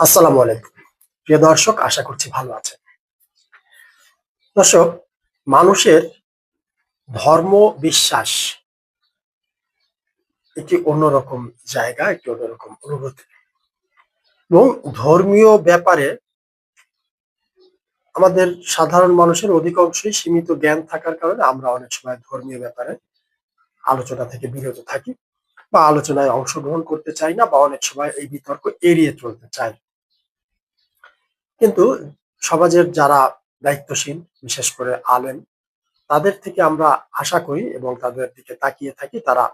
আসসালামু আলাইকুম। প্রিয় দর্শক, আশা করছি ভালো আছেন। দর্শক, মানুষের ধর্ম বিশ্বাস একটি অন্যরকম জায়গা, একটি অন্যরকম অনুভূতি। এবং ধর্মীয় ব্যাপারে আমাদের সাধারণ মানুষের অধিকাংশই সীমিত জ্ঞান থাকার কারণে আমরা অনেক সময় ধর্মীয় ব্যাপারে আলোচনা থেকে বিরত থাকি বা আলোচনায় অংশগ্রহণ করতে চাই না বা অনেক সময় এই বিতর্ক এড়িয়ে চলতে চাই। কিন্তু সমাজের যারা দায়িত্বশীল, বিশেষ করে আলেম, তাদের থেকে আমরা আশা করি এবং তাদের দিকে তাকিয়ে থাকি, তারা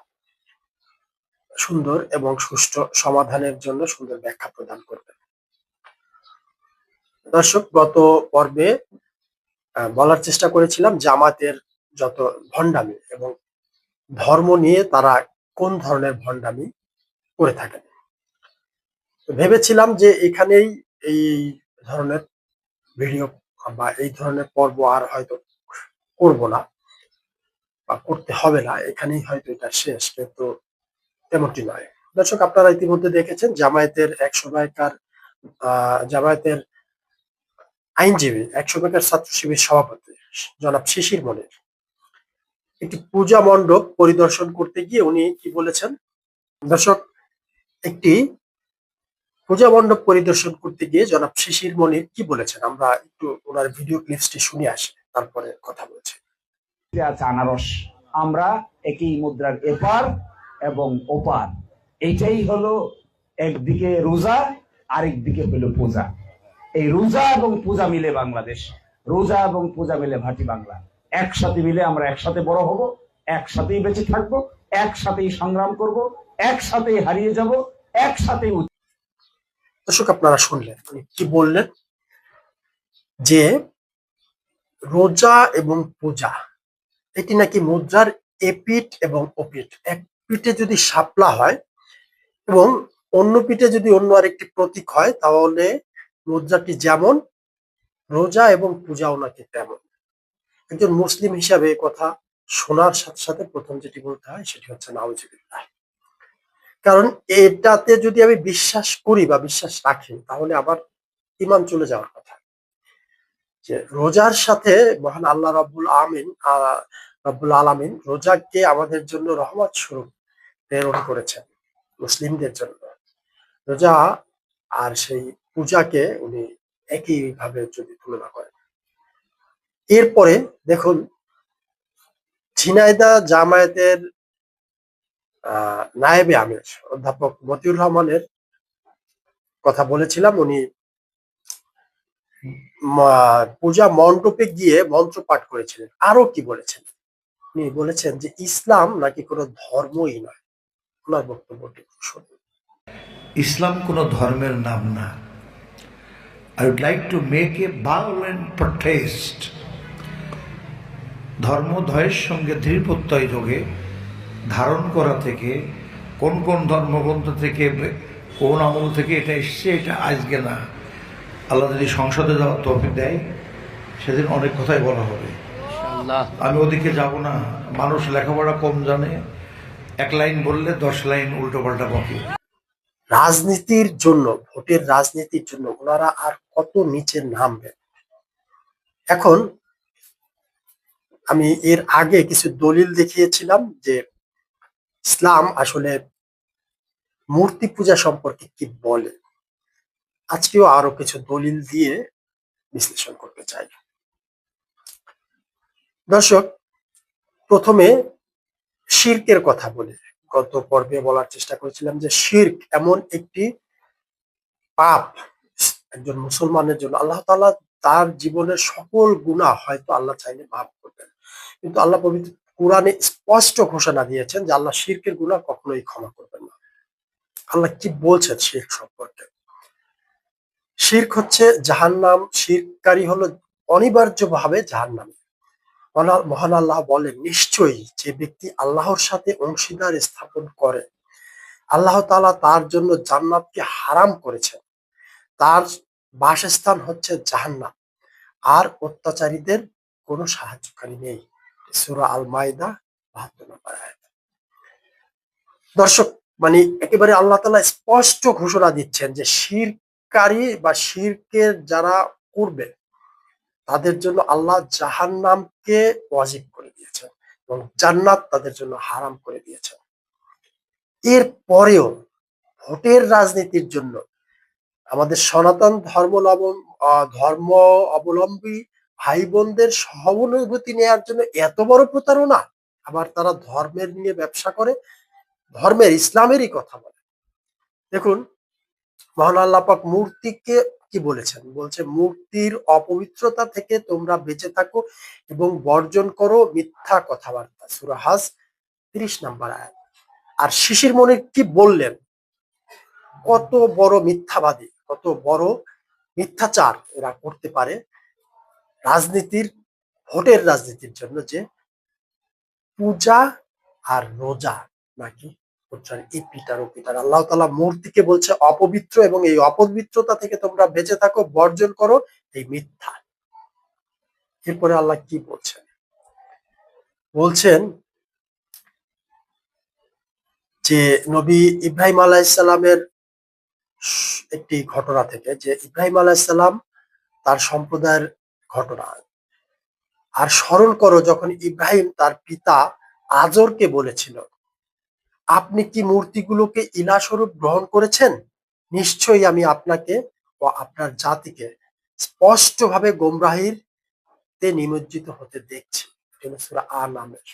সুন্দর এবং সুষ্ঠু সমাধানের জন্য সুন্দর ব্যাখ্যা প্রদান করবে। দর্শক, গত পর্বে বলার চেষ্টা করেছিলাম জামাতের যত ভণ্ডামি এবং ধর্ম নিয়ে তারা কোন ধরনের ভণ্ডামি করে থাকেন। ভেবেছিলাম যে এখানেই এই ধরনের ভিডিও বা এই ধরনের পর্ব আর হয়তো করব না বা করতে হবে না, এখানেই হয়তো এটা শেষ, কিন্তু তেমনটি নয়। দর্শক, আপনারা ইতিমধ্যে দেখেছেন জামায়াতের এক সময়কার জামায়াতের আইনজীবী এক সময়কার ছাত্র শিবির সভাপতি জনাব শিশির মনির। একটি পূজা মণ্ডপ পরিদর্শন করতে গিয়ে উনি কি বলেছেন? দর্শক, একটি পূজা মণ্ডপ পরিদর্শন করতে গিয়ে জনাব শিশির মনির কি বলেছেন? আমরা একটু ওনার ভিডিও ক্লিপসটি শুনে আসি, তারপরে কথা বলছি। আছে আনারস, আমরা একই মুদ্রার এপার এবং ওপার। এইটাই হলো একদিকে রোজা, আরেকদিকে হলো পূজা। এই রোজা এবং পূজা মিলে বাংলাদেশ। রোজা এবং পূজা মিলে ভাটি বাংলা। একসাথে মিলে আমরা একসাথে বড় হব, একসাথেই বেঁচে থাকব, একসাথেই সংগ্রাম করব, একসাথেই হারিয়ে যাব, একসাথেই দর্শক, আপনারা শুনলেন কি বললেন? যে রোজা এবং পূজা, এটি নাকি মুদ্রার এপিট এবং ওপিট এক পিঠে যদি সাপলা হয় এবং অন্য পিঠে যদি অন্য আরেকটি প্রতীক হয়, তাহলে মুদ্রাটি যেমন, রোজা এবং পূজাও নাকি তেমন। একজন মুসলিম হিসাবে কথা শোনার সাথে সাথে প্রথম যেটি বলতে হয়, সেটি হচ্ছে নাউজিবিল্লাহ। কারণ এটাতে যদি আমি বিশ্বাস করি বা বিশ্বাস রাখি, তাহলে আবার ইমান চলে যাওয়ার কথা। যে রোজার সাথে মহান আল্লাহ রাব্বুল আমিন রাব্বুল আলামিন রোজাকে আমাদের জন্য রহমত স্বরূপ প্রেরণ করেছেন, মুসলিমদের জন্য। রোজা আর সেই পূজাকে উনি একই ভাবে যদি তুলনা করেন। এরপরে দেখুন, ঝিনাইদা জামায়াতের নায়েবে আমির, অধ্যাপক মতিউর রহমানের কথা বলেছিলাম। উনি পূজা মণ্ডপে গিয়ে মন্ত্র পাঠ করেছিলেন। আরও কি বলেছেন? উনি বলেছেন যে, ইসলাম নাকি কোনো ধর্মই নয়। ওনার বক্তব্যটি শুনুন। ইসলাম কোনো ধর্মের নাম না। I would like to make a violent protest ধর্মধয়ের সঙ্গে দৃঢ় প্রত্যয় যোগে ধারণ করা থেকে কোন কোন ধর্মগ্রন্থ থেকে কোন আমল থেকে এটা এসছে এটা আজকে না। আল্লাহ যদি সংসদে যাওয়ার তফিক দেয় সেদিন অনেক কথাই বলা হবে। আমি ওদিকে যাব না। মানুষ লেখাপড়া কম জানে। এক লাইন বললে দশ লাইন উল্টো পাল্টা বকে। রাজনীতির জন্য ভোটের রাজনীতির জন্য ওনারা আর কত নিচে নামবে এখন আমি এর আগে কিছু দলিল দেখিয়েছিলাম যে ইসলাম আসলে মূর্তি পূজা সম্পর্কে কি বলে? আজকেও আরও কিছু দলিল দিয়ে বিশ্লেষণ করতে চাই। দর্শক, প্রথমে শির্কের কথা বলি। গত পর্বে বলার চেষ্টা করেছিলাম যে শির্ক এমন একটি পাপ, একজন মুসলমানের জন্য। আল্লাহ তাআলা তার জীবনের সকল গুণা হয়তো আল্লাহ চাইলে মাফ করবেন। কিন্তু আল্লাহ পবিত্র কোরআনে স্পষ্ট ঘোষণা দিয়েছেন যে আল্লাহ শিরকের গুণা কখনোই ক্ষমা করবেন না। আল্লাহ কি বলছেন শির্ক সম্পর্কে? শির্ক হচ্ছে জাহান্নাম, শিরকারী হলো অনিবার্যভাবে জাহান্নামী। মহান- আল্লাহ বলেন, নিশ্চয়ই যে ব্যক্তি আল্লাহর সাথে অংশীদার স্থাপন করে, আল্লাহ তাআলা তার জন্য জান্নাতকে হারাম করেছেন। তার বাসস্থান হচ্ছে জাহান্নাম। আর অত্যাচারীদের কোনো সাহায্যকারী নেই। সূরা আল মাইদা বাহাত্তর নম্বর আয়াত। দর্শক মানে একেবারে আল্লাহ তাআলা স্পষ্ট ঘোষণা দিচ্ছেন যে শিরকারী বা শিরকের যারা করবে, তাদের জন্য আল্লাহ জাহান্নামকে ওয়াজিব করে দিয়েছেন এবং জান্নাত তাদের জন্য হারাম করে দিয়েছেন। এর পরেও ভোটের রাজনীতির জন্য আমাদের সনাতন ধর্মাবলম্বী ধর্ম অবলম্বী ভাই বোনদের সহানুভূতি নেওয়ার জন্য এত বড় প্রতারণা? আবার তারা ধর্মের নিয়ে ব্যবসা করে? ধর্মের ইসলামেরই কথা বলে। দেখুন, মহান আল্লাহ পাক মূর্তিকে কি বলেছেন? বলছে, মূর্তির অপবিত্রতা থেকে তোমরা বেঁচে থাকো এবং বর্জন করো মিথ্যা কথাবার্তা। সুরাহাস তিরিশ নাম্বার আয়াত। আর শিশির মনির কি বললেন? কত বড় মিথ্যাবাদী, কত বড় মিথ্যাচার এরা করতে পারে। রাজনীতির, ভোটের রাজনীতির জন্য যে পূজা আর রোজা নাকি পিটার ও পিটার। আল্লাহ তালা মূর্তিকে বলছে অপবিত্র এবং এই অপবিত্রতা থেকে তোমরা বেঁচে থাকো, বর্জন করো, এই মিথ্যা। এরপরে আল্লাহ কি বলছেন? বলছেন যে নবী ইব্রাহিম আলাইসাল্লামের একটি ঘটনা থেকে যে ইব্রাহিম আলাইসাল্লাম তার সম্প্রদায়ের ঘটনা। আর স্মরণ করো যখন ইব্রাহিম তার পিতা আজরকে বলেছিল, আপনি কি মূর্তিগুলোকে ইলা স্বরূপ গ্রহণ করেছেন? নিশ্চয়ই আমি আপনাকে ও আপনার জাতিকে স্পষ্টভাবে গোমরাহির তে নিমজ্জিত হতে দেখছি। নামের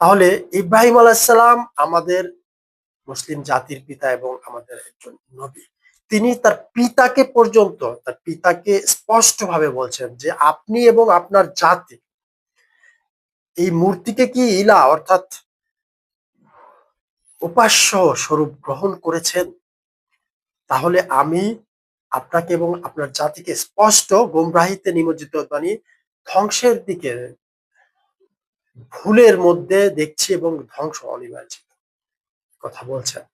তাহলে ইব্রাহিম আলাইসাল্লাম আমাদের মুসলিম জাতির পিতা এবং আমাদের একজন নবী। তিনি তার পিতাকে পর্যন্ত, তার পিতাকে স্পষ্টভাবে বলছেন যে আপনি এবং আপনার জাতি, এই মূর্তিকে কি ইলা অর্থাৎ উপাস্য স্বরূপ গ্রহণ করেছেন? তাহলে আমি আপনাকে এবং আপনার জাতিকে স্পষ্ট গোমরাহিতে নিমজ্জিত মানে ধ্বংসের দিকে ভুলের মধ্যে দেখছি এবং ধ্বংস অনিবার্য কথা বলছেন।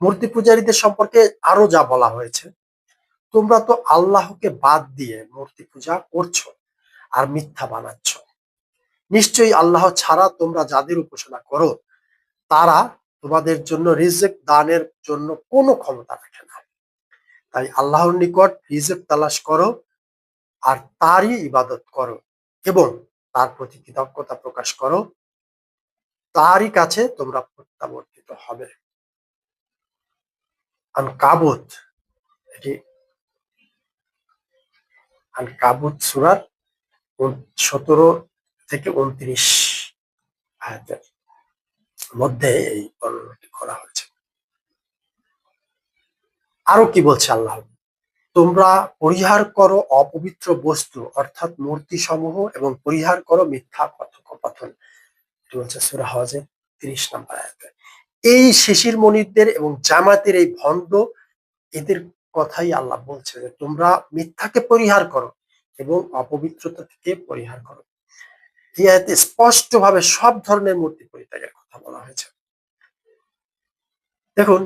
মূর্তি পূজারীদের সম্পর্কে আরও যা বলা হয়েছে, তোমরা তো আল্লাহকে বাদ দিয়ে মূর্তি পূজা করছ আর মিথ্যা বানাচ্ছ। নিশ্চয়ই আল্লাহ ছাড়া তোমরা যাদের উপাসনা করো, তারা তোমাদের জন্য রিজেক দানের জন্য কোনো ক্ষমতা রাখে না। তাই আল্লাহর নিকট রিজেক তালাশ করো আর তারই ইবাদত করো এবং তার প্রতি কৃতজ্ঞতা প্রকাশ করো। তারই কাছে তোমরা প্রত্যাবর্তিত হবে। আন কাবুত এটি আন কাবুত সুরার সতেরো থেকে উনত্রিশ আয়াতের মধ্যে এই বর্ণনাটি করা হয়েছে। আরও কি বলছে আল্লাহ? তোমরা পরিহার করো অপবিত্র বস্তু, অর্থাৎ মূর্তি সমূহ এবং পরিহার করো মিথ্যা কথোপকথন। এটি বলছে সুরা হজে তিরিশ নম্বর আয়াতে। এই শিশির মনিরদের এবং জামাতের এই ভণ্ড, এদের কথাই আল্লাহ বলছে যে, তোমরা মিথ্যাকে পরিহার করো এবং অপবিত্রতা থেকে পরিহার করো। এই আয়াতে স্পষ্ট ভাবে সব ধরনের মূর্তি পরিত্যাগের কথা বলা হয়েছে। দেখুন,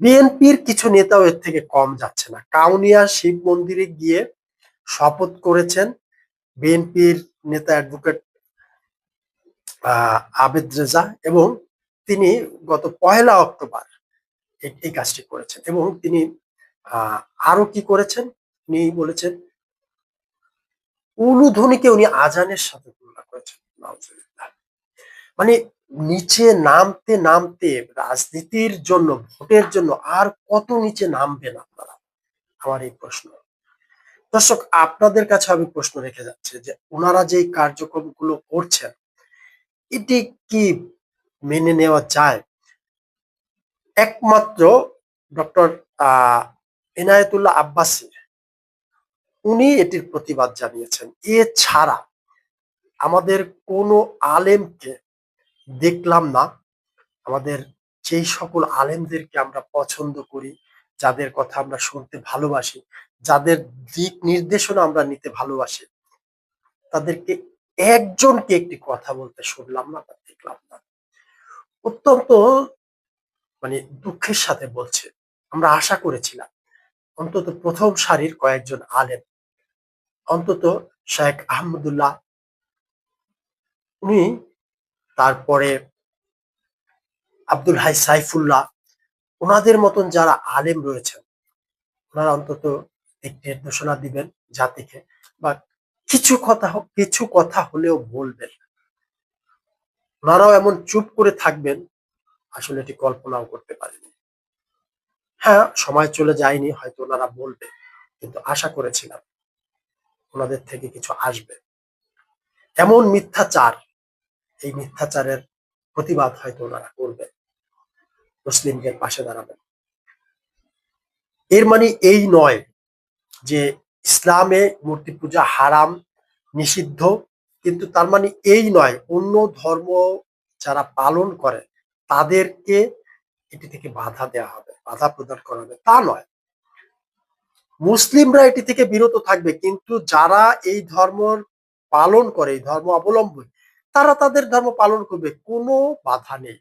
বিএনপির কিছু নেতাও এর থেকে কম যাচ্ছে না। কাউনিয়া শিব মন্দিরে গিয়ে শপথ করেছেন। বিএনপির নেতা অ্যাডভোকেট আবেদ রেজা এবং তিনি গত পহেলা অক্টোবর এই- কাজটি করেছেন এবং তিনি আরও কি করেছেন? উনি বলেছেন, উলুধ্বনিকে উনি আজানের সাথে তুলনা করেছেন মানে নিচে নামতে নামতে রাজনীতির জন্য, ভোটের জন্য আর কত নিচে নামবেন আপনারা? আমার এই প্রশ্ন। দর্শক, আপনাদের কাছে আমি প্রশ্ন রেখে যাচ্ছে যে, ওনারা যে কার্যক্রমগুলো করছেন, এটি কি মেনে নেওয়া যায়। একমাত্র ডক্টর এনায়েতুল্লাহ আব্বাসী, উনি এটির প্রতিবাদ জানিয়েছেন। এছাড়া আমাদের কোনো আলেমকে দেখলাম না। আমাদের যেই সকল আলেমদেরকে আমরা পছন্দ করি, যাদের কথা আমরা শুনতে ভালোবাসি, যাদের দিক নির্দেশনা আমরা নিতে ভালোবাসি, তাদেরকে একজনকে একটি কথা বলতে শুনলাম না বা দেখলাম না। অত্যন্ত মানে দুঃখের সাথে বলছে। আমরা আশা করেছিলাম। অন্তত প্রথম সারির কয়েকজন আলেম, অন্তত শেখ আহমদুল্লাহ, উনি তারপরে আব্দুল হাই সাইফুল্লাহ, ওনাদের মতন যারা আলেম রয়েছেন, ওনারা অন্তত একটি নির্দেশনা দিবেন জাতিকে। বা কিছু কথা হোক- কিছু কথা হলেও বলবেন। ওনারাও এমন চুপ করে থাকবেন, আসলে এটি কল্পনাও করতে পারেনি হ্যাঁ সময় চলে যায়নি, হয়তো ওনারা বলবে, কিন্তু আশা করেছিলাম ওনাদের থেকে কিছু আসবে। এমন মিথ্যাচার, এই মিথ্যাচারের প্রতিবাদ হয়তো ওনারা করবে, মুসলিমদের পাশে দাঁড়াবেন। এর মানে এই নয় যে ইসলামে মূর্তি পূজা হারাম, নিষিদ্ধ কিন্তু তার মানে এই নয়, অন্য ধর্ম যারা পালন করে, তাদেরকে এটি থেকে বাধা দেওয়া হবে, বাধা প্রদান করা হবে। তা নয়। মুসলিমরা এটি থেকে বিরত থাকবে, কিন্তু যারা এই ধর্ম পালন করে, এই ধর্ম অবলম্বন, তারা তাদের ধর্ম পালন করবে, কোনো বাধা নেই।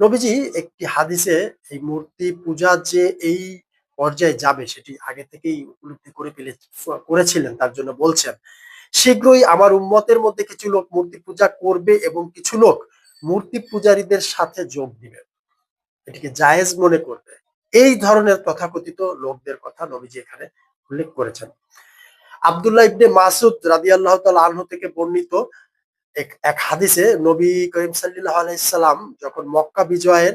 নবীজি একটি হাদিসে এই মূর্তি পূজা যে এই পর্যায়ে যাবে, সেটি আগে থেকেই উপলব্ধি করে ফেলে, করেছিলেন, তার জন্য বলছেন। শীঘ্রই আমার উম্মতের মধ্যে কিছু লোক মূর্তি পূজা করবে এবং কিছু লোক মূর্তি পূজারীদের সাথে যোগ দিবে। এটিকে জায়েজ মনে করবে। এই ধরনের তথাকথিত লোকদের কথা নবীজি এখানে উল্লেখ করেছেন। আব্দুল্লাহ ইবনে মাসুদ রাদিয়াল্লাহু তাআলা আনহু থেকে বর্ণিত এক হাদিসে নবী করিম সাল্লাল্লাহু আলাইহি সাল্লাম যখন মক্কা বিজয়ের,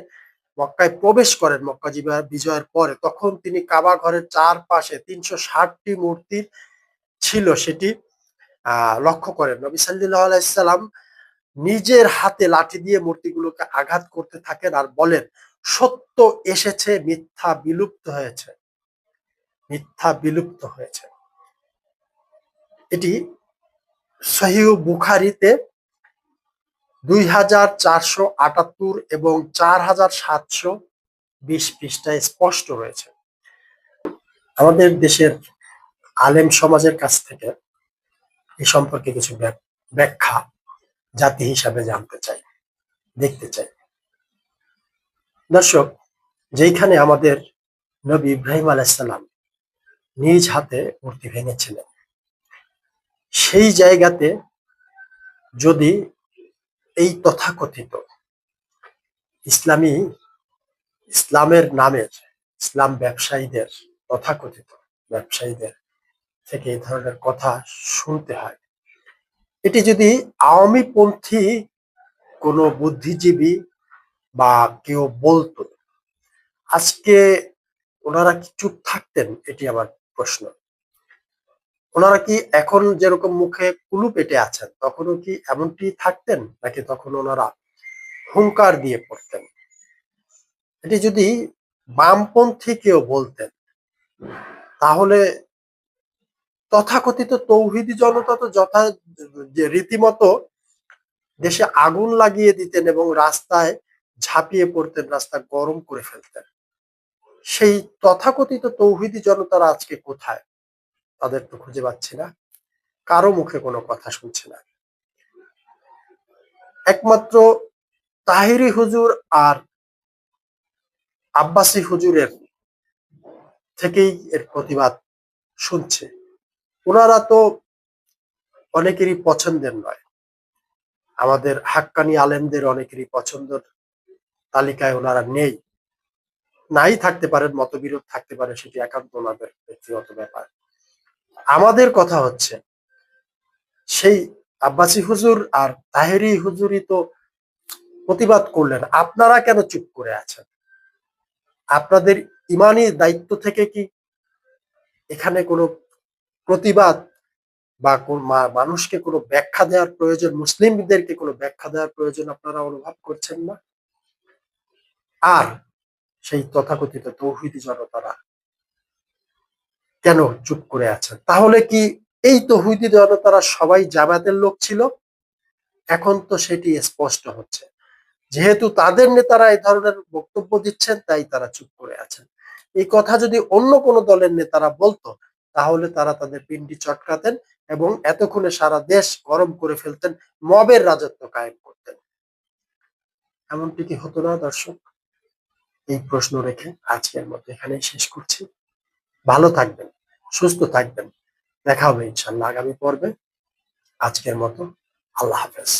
মক্কায় প্রবেশ করেন, মক্কা বিজয়ের পরে তখন তিনি কাবা ঘরের চারপাশে তিনশো ষাটটি মূর্তির ছিল সেটি লক্ষ্য করেন। নবী সাল্লাম নিজের হাতে লাঠি দিয়ে মূর্তিগুলোকে আঘাত করতে থাকেন আর বলেন, সত্য এসেছে, মিথ্যা বিলুপ্ত হয়েছে। মিথ্যা বিলুপ্ত হয়েছে। এটি সহিহ বুখারিতে দুই হাজার চারশো আটাত্তর এবং চার হাজার সাতশো বিশ পৃষ্ঠায় স্পষ্ট রয়েছে। আমাদের দেশের আলেম সমাজের কাছ থেকে এই সম্পর্কে কিছু ব্যাখ্যা জাতি হিসাবে জানতে চাই, দেখতে চাই। দর্শক, যেইখানে আমাদের নবী ইব্রাহিম আলাইসাল্লাম নিজ হাতে মূর্তি ভেঙেছিলেন, সেই জায়গাতে যদি এই তথাকথিত ইসলামী, ইসলামের নামের, ইসলাম ব্যবসায়ীদের, তথাকথিত ব্যবসায়ীদের থেকে এই ধরনের কথা শুনতে হয়। এটি যদি আওয়ামী পন্থী কোনো বুদ্ধিজীবী বা কেউ বলতো, আজকে ওনারা কি চুপ থাকতেন? এটি আমার প্রশ্ন। ওনারা কি এখন যেরকম মুখে কুলু পেটে আছেন, তখনও কি এমনটি থাকতেন? নাকি তখন ওনারা হুঙ্কার দিয়ে পড়তেন? এটি যদি বামপন্থী কেউ বলতেন, তাহলে তথাকথিত তৌহিদি জনতা তো যথা, যে রীতিমতো দেশে আগুন লাগিয়ে দিতেন এবং রাস্তায় ঝাঁপিয়ে পড়তেন, রাস্তা গরম করে ফেলতেন। সেই তথাকথিত তৌহিদি জনতারা আজকে কোথায়? তাদের তো খুঁজে পাচ্ছি না। কারও মুখে কোনো কথা শুনছি না। একমাত্র তাহিরি হুজুর আর আব্বাসী হুজুরের থেকেই এর প্রতিবাদ শুনছে। ওনারা তো অনেকেরই পছন্দের নয়। আমাদের হাক্কানি আলেমদের অনেকেরই পছন্দের তালিকায় ওনারা নেই। নাই থাকতে পারেন, মতবিরোধ থাকতে পারে, সেটি একান্ত ওনাদের ব্যক্তিগত ব্যাপার। আমাদের কথা হচ্ছে, সেই আব্বাসী হুজুর আর তাহেরি হুজুরই তো প্রতিবাদ করলেন, আপনারা কেন চুপ করে আছেন? আপনাদের ইমানি দায়িত্ব থেকে কি এখানে কোনো প্রতিবাদ বা কোন মানুষকে কোনো ব্যাখ্যা দেওয়ার প্রয়োজন, মুসলিমদেরকে কোনো ব্যাখ্যা দেওয়ার প্রয়োজন আপনারা অনুভব করছেন না? আর সেই তথাকথিত তৌহিদি জনতারা কেন চুপ করে আছেন? তাহলে কি এই তৌহিদি জনতারা সবাই জামাতের লোক ছিল? এখন তো সেটি স্পষ্ট হচ্ছে। যেহেতু তাদের নেতারা এই ধরনের বক্তব্য দিচ্ছেন, তাই তারা চুপ করে আছেন। এই কথা যদি অন্য কোনো দলের নেতারা বলতো তাহলে তারা তাদের পিন্ডি চটকাতেন এবং এতক্ষণে সারা দেশ গরম করে ফেলতেন, মবের রাজত্ব কায়েম করতেন। এমনটি কি হতো না, দর্শক? এই প্রশ্ন রেখে আজকের মতো এখানেই শেষ করছি। ভালো থাকবেন, সুস্থ থাকবেন। দেখা হবে ইনশাল্লাহ আগামী পর্বে। আজকের মতো আল্লাহ হাফেজ।